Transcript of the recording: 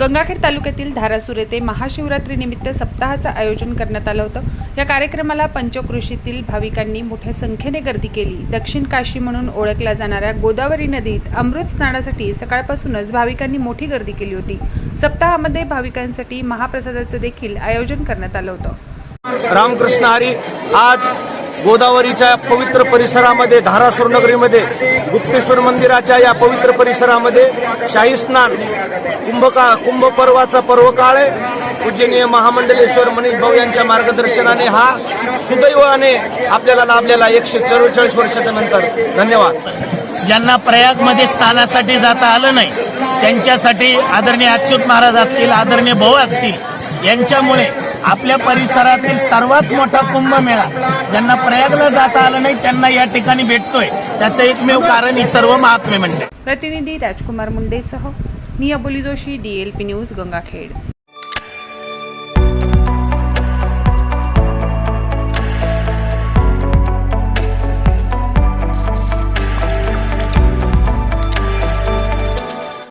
गंगाखेड तालुक्यातील धारासूर येथे महाशिवरात्रीनिमित्त सप्ताहाचं आयोजन करण्यात आलं होतं. या कार्यक्रमाला पंचकृषीतील भाविकांनी मोठ्या संख्येने गर्दी केली. दक्षिण काशी म्हणून ओळखल्या जाणाऱ्या गोदावरी नदीत अमृत स्नानासाठी सकाळपासूनच भाविकांनी मोठी गर्दी केली होती. सप्ताहामध्ये भाविकांसाठी महाप्रसादाचं देखील आयोजन करण्यात आलं होतं. रामकृष्ण हरी आज गोदावरीच्या पवित्र परिसरामध्ये धारासूर नगरीमध्ये गुप्तेश्वर मंदिराच्या या पवित्र परिसरामध्ये शाही स्नान कुंभका कुंभपर्वाचा पर्व काळ आहे. पूजनीय महामंडलेश्वर मनीष भाऊ यांच्या मार्गदर्शनाने हा सुदैवाने आपल्याला लाभलेला एकशे चव्वेचाळीस वर्षाच्या नंतर. धन्यवाद. ज्यांना प्रयागमध्ये स्नानासाठी जाता आलं नाही त्यांच्यासाठी आदरणीय अच्युत महाराज असतील आदरणीय भाऊ असतील यांच्यामुळे आपल्या परिसरातील सर्वात मोठा कुंभमेळा ज्यांना प्रयागला जाता आलं नाही त्यांना या ठिकाणी भेटतोय. त्याचं एकमेव कारण ही सर्व महात्मे म्हणते प्रतिनिधी राजकुमार मुंडेसह मी अबोली जोशी डीएलपी न्यूज गंगाखेड.